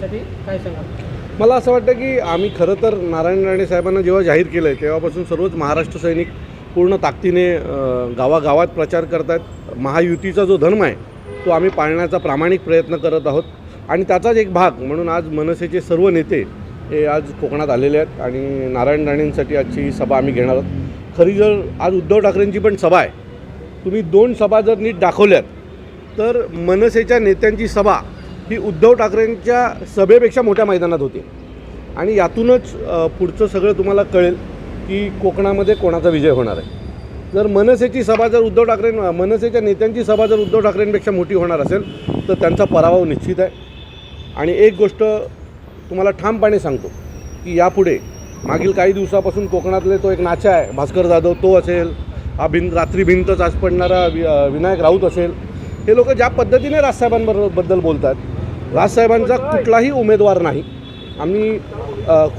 काय सांगा मला असं वाटतं की आम्ही खरं तर नारायण राणे साहेबांना जेव्हा जाहीर केलं आहे तेव्हापासून सर्वच महाराष्ट्र सैनिक पूर्ण ताकदीने गावागावात प्रचार करत आहेत महायुतीचा जो धर्म आहे तो आम्ही पाळण्याचा प्रामाणिक प्रयत्न करत आहोत. आणि त्याचाच एक भाग म्हणून आज मनसेचे सर्व नेते हे आज कोकणात आलेले आहेत आणि नारायण राणेंसाठी आजची ही सभा आम्ही घेणार आहोत. खरी जर आज उद्धव ठाकरेंची पण सभा आहे तुम्ही दोन सभा जर नीट दाखवल्यात तर मनसेच्या नेत्यांची सभा ही उद्धव ठाकरेंच्या सभेपेक्षा मोठ्या मैदानात होती. आणि यातूनच पुढचं सगळं तुम्हाला कळेल की कोकणामध्ये कोणाचा विजय होणार आहे. जर मनसेची सभा जर उद्धव ठाकरे मनसेच्या नेत्यांची सभा जर उद्धव ठाकरेंपेक्षा मोठी होणार असेल तर त्यांचा पराभव निश्चित आहे. आणि एक गोष्ट तुम्हाला ठामपणे सांगतो की यापुढे मागील काही दिवसापासून कोकणातले तो एक नाचा आहे भास्कर जाधव तो असेल हा भिंत रात्री भिंतच आज पडणारा वि विनायक राऊत असेल हे लोक ज्या पद्धतीने राजसाहेबांबरोबद्दल बोलतात राजसाहेबांचा कुठलाही उमेदवार नाही. आम्ही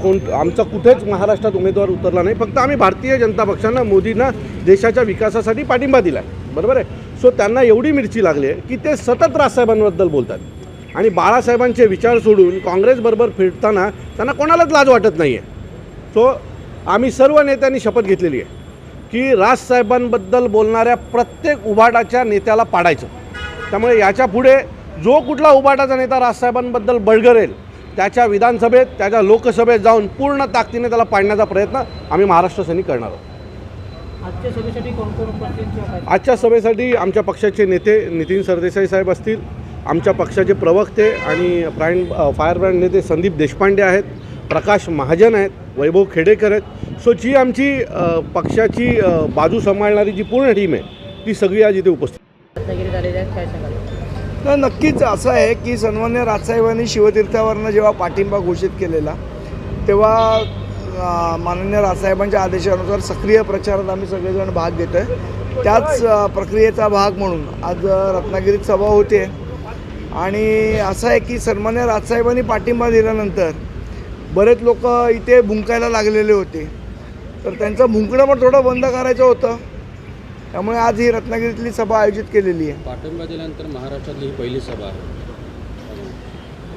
कोण आमचा कुठेच महाराष्ट्रात उमेदवार उतरला नाही. फक्त आम्ही भारतीय जनता पक्षानं मोदींना देशाच्या विकासासाठी पाठिंबा दिला आहे बरोबर आहे? सो त्यांना एवढी मिरची लागली आहे की ते सतत राजसाहेबांबद्दल बोलतात. आणि बाळासाहेबांचे विचार सोडून काँग्रेसबरोबर फिरताना त्यांना कोणालाच लाज वाटत नाही आहे सो आम्ही सर्व नेत्यांनी शपथ घेतलेली आहे की राजसाहेबांबद्दल बोलणाऱ्या प्रत्येक उभाटाच्या नेत्याला पाडायचं. त्यामुळे याच्यापुढे जो कुठला उभाटाचा नेता राजसाहेबांबद्दल बळगरेल त्याच्या विधानसभेत त्याच्या लोकसभेत जाऊन पूर्ण ताकदीने त्याला पाडण्याचा प्रयत्न आम्ही महाराष्ट्र सैनिक करणार आहोत. आजच्या सभेसाठी आमच्या पक्षाचे नेते नितीन सरदेसाई साहेब असतील आमच्या पक्षाचे प्रवक्ते आणि ब्रँड फायर ब्रँड नेते संदीप देशपांडे आहेत प्रकाश महाजन आहेत वैभव खेडेकर आहेत. सो जी आमची पक्षाची बाजू सांभाळणारी जी पूर्ण टीम आहे ती सगळी आज इथे उपस्थित तर नक्कीच असं आहे की सन्मान्य राजसाहेबांनी शिवतीर्थावरनं जेव्हा पाठिंबा घोषित केलेला तेव्हा माननीय राजसाहेबांच्या आदेशानुसार सक्रिय प्रचारात आम्ही सगळेजण भाग घेतो आहे त्याच प्रक्रियेचा भाग म्हणून आज रत्नागिरीत सभा होते. आणि असं आहे की सन्मान्य राजसाहेबांनी पाठिंबा दिल्यानंतर बरेच लोक इथे भुंकायला लागलेले होते. तर त्यांचं भुंकणं पण थोडं बंद करायचं होतं. त्यामुळे आज ही रत्नागिरीतली सभा आयोजित केलेली आहे. पाठिंबा दिल्यानंतर महाराष्ट्रातली ही पहिली सभा आहे.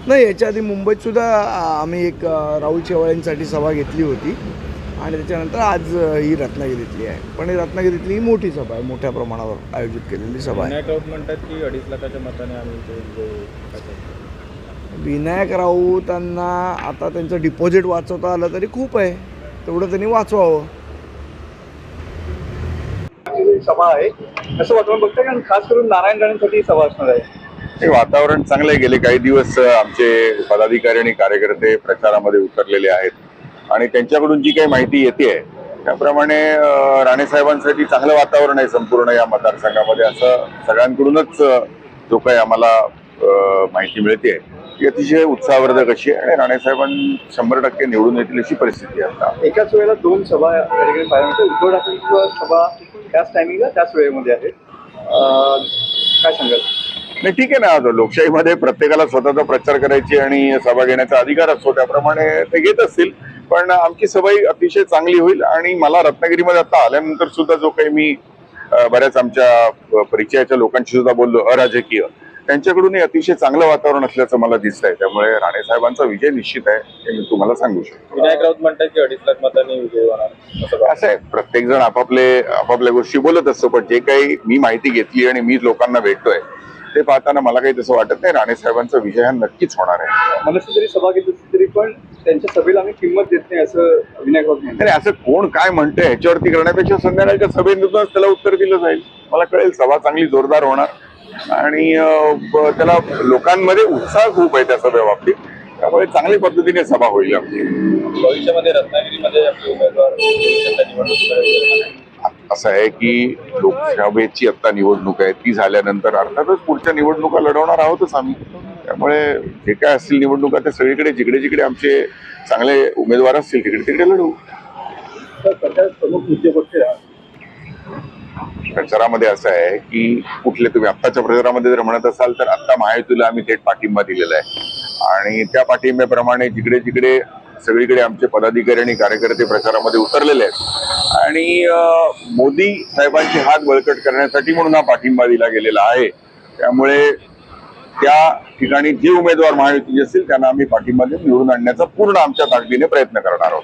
नाही याच्या आधी मुंबईत सुद्धा आ, आम्ही एक राहुल शेवाळ्यांसाठी सभा घेतली होती. आणि त्याच्यानंतर आज ही रत्नागिरीतली आहे. पण ही रत्नागिरीतली ही मोठी सभा आहे मोठ्या प्रमाणावर आयोजित केलेली सभा आहे. विनायक राऊत म्हणतात की अडीच लाखाच्या मताने आम्ही ते? विनायक राऊतांना आता त्यांचं डिपॉझिट वाचवता आलं तरी खूप आहे. तेवढं त्यांनी वाचवावं. सभा आहे. असं वातावरण बघतं कारण खास करून नारायण राणेंसाठी ही सभा असणार आहे. हे वातावरण चांगलं आहे गेले काही दिवस आमचे पदाधिकारी आणि कार्यकर्ते प्रचारामध्ये उतरलेले आहेत. आणि त्यांच्याकडून जी काही माहिती येते आहे त्याप्रमाणे राणेसाहेबांसाठी चांगलं वातावरण आहे संपूर्ण या मतदारसंघामध्ये. असं सगळ्यांकडूनच जो काही आम्हाला माहिती मिळते ती अतिशय उत्साहवर्धक अशी आहे आणि राणेसाहेबां शंभर टक्के निवडून येतील अशी परिस्थिती आहे आता. एकाच वेळेला दोन सभा या ठिकाणी पाहायला उद्धव ठाकरेंची सभा त्याच टायमिंगला त्याच वेळेमध्ये आहे. काय सांगाल? नाही ठीक आहे ना. आता लोकशाहीमध्ये प्रत्येकाला स्वतःचा प्रचार करायची आणि सभा घेण्याचा अधिकार असतो त्याप्रमाणे ते घेत असतील. पण आमची सभा अतिशय चांगली होईल आणि मला रत्नागिरीमध्ये आता आल्यानंतर सुद्धा जो काही मी बऱ्याच आमच्या परिचयाच्या लोकांशी सुद्धा बोललो अराजकीय. त्यांच्याकडूनही अतिशय चांगलं वातावरण असल्याचं मला दिसतंय. त्यामुळे राणे साहेबांचा विजय निश्चित आहे हे मी तुम्हाला सांगू शकतो. विनायक राऊत म्हणतात की अडीच लाख मतांनी विजय होणार असं आहे. प्रत्येक जण आपापले आपापल्या गोष्टी बोलत असतो पण जे काही मी माहिती घेतली आणि मी लोकांना भेटतोय ते पाहताना मला काही तसं वाटत नाही. राणे साहेबांचा विजय हा नक्कीच होणार आहे. मनसे जरी सभा घेत असली तरी पण त्यांच्या सभेला आम्ही किंमत देत नाही असं विनायक राऊत म्हणतात. नाही असं कोण काय म्हणतंय? ह्याच्यावरती करण्यापेक्षा संध्याकाळच्या सभेतूनच त्याला उत्तर दिलं जाईल. मला कळेल सभा चांगली जोरदार होणार. आणि त्याला लोकांमध्ये उत्साह खूप आहे त्या सभेबाबतीत. त्यामुळे चांगली पद्धतीने सभा होईल भविष्यामध्ये रत्नागिरीमध्ये असं आहे की लोकसभेची आता निवडणूक आहे ती झाल्यानंतर अर्थातच पुढच्या निवडणुका लढवणार आहोतच आम्ही. त्यामुळे जे काय असतील निवडणुका त्या सगळीकडे जिकडे जिकडे आमचे चांगले उमेदवार असतील तिकडे तिकडे लढवू. प्रमुख मुद्दे? प्रचारामध्ये असं आहे की कुठले तुम्ही आत्ताच्या प्रचारामध्ये जर म्हणत असाल तर आत्ता महायुतीला आम्ही थेट पाठिंबा दिलेला आहे. आणि त्या पाठिंब्याप्रमाणे जिकडे जिकडे सगळीकडे आमचे पदाधिकारी आणि कार्यकर्ते प्रचारामध्ये उतरलेले आहेत. आणि मोदी साहेबांचे हात बळकट करण्यासाठी म्हणून हा पाठिंबा दिला गेलेला आहे. त्यामुळे त्या ठिकाणी जे उमेदवार महायुतीचे असतील त्यांना आम्ही पाठिंबा देऊन निवडून आणण्याचा पूर्ण आमच्या ताकदीने प्रयत्न करणार आहोत.